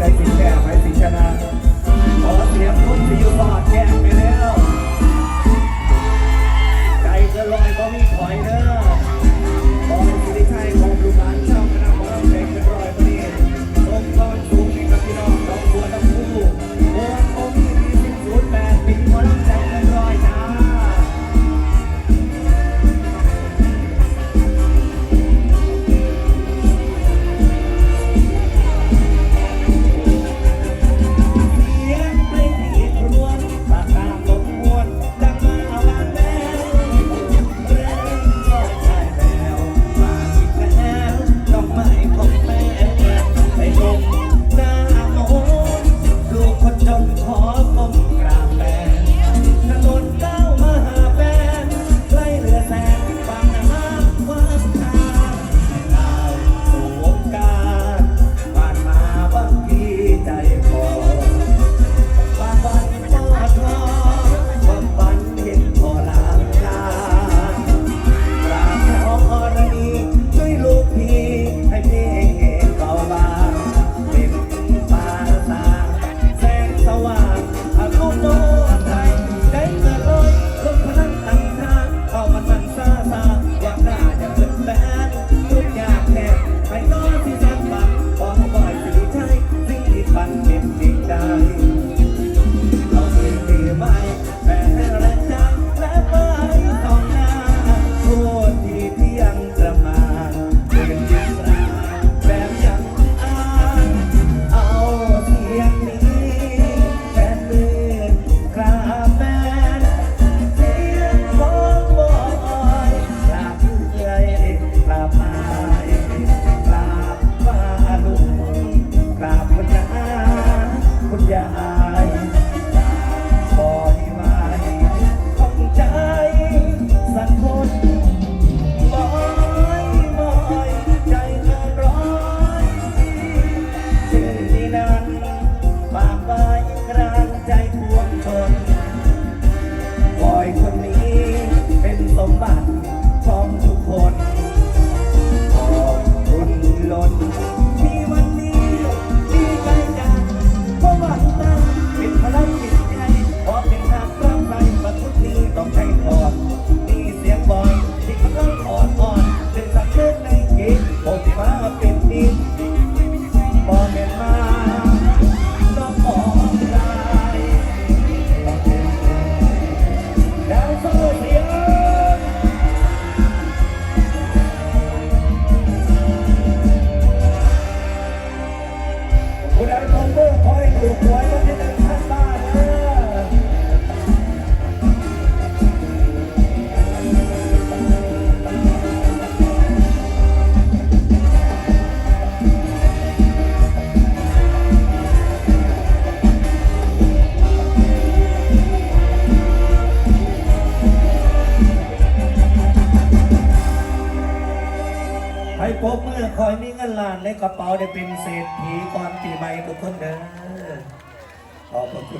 ใดสิดแก่ไปสิดชนะ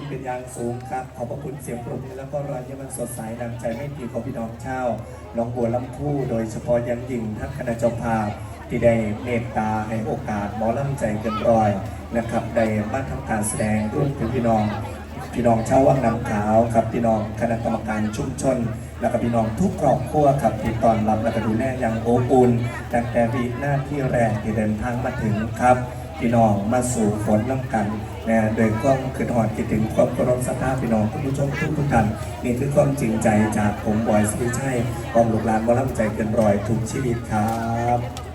เป็นอย่างสูงครับ ขอบพระคุณเสียงปรบมือแล้วก็รอยยิ้มสดใสนำใจไม่ตีของพี่น้องเชาน้องบัวลำพูโดยเฉพาะยังยิ่งท่านคณะจอมภาพที่ได้เมตตาให้โอกาสหมอลำใจเกินรอยนะครับได้มาทำการแสดงร่วมถึงพี่น้องพี่น้องเชาววังน้ำขาวครับพี่น้องคณะกรรมการชุมชน และก็พี่น้องทุกครอบครัวครับที่ตอนรับและก็ดูแลอย่างโอบอุ่นตั้งแต่วีหน้าที่แรงที่เดินทางมาถึงครับ พี่น้องมาสู่ฝนน้ำกันนะโดยความคือถอดคิดถึงความกรมสัทธาพี่น้องผู้ชมทุกทุกท่านนี่คือความจริงใจจากผมบอยสิริชัยกองลุกหลานมารับใจเกินรอยทุกชีวิตครับ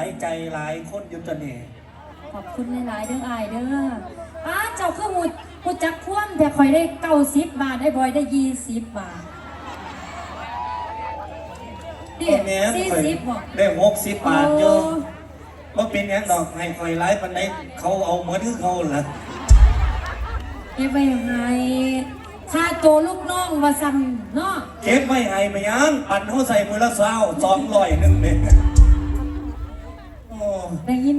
ายใจหลายคนอยู่ตัวนี้ขอบคุณหลายๆเด้ออายเด้อป้าเจ้าคือหูหูจักคว่ำแต่คอยได้เก้าสิบบาทได้บอยได้ยี่สิบบาทเด็ตอนนี้สี่ข่อยสิบบอกได้หกสิบบาทอยู่ว่าเป็นหยังดอกให้คอยไล่ปันไดเขาเอาเหมือนที่เขาล่ะเก็บไว้ให้ค่าโตวลูกน้องว่าสั่นเนาะ เก็บไม่ให้ไปยังปันเขาใส่มือละเศร้าสองร้อยหนึ่งเนี่ยโอ้ ได้ยิน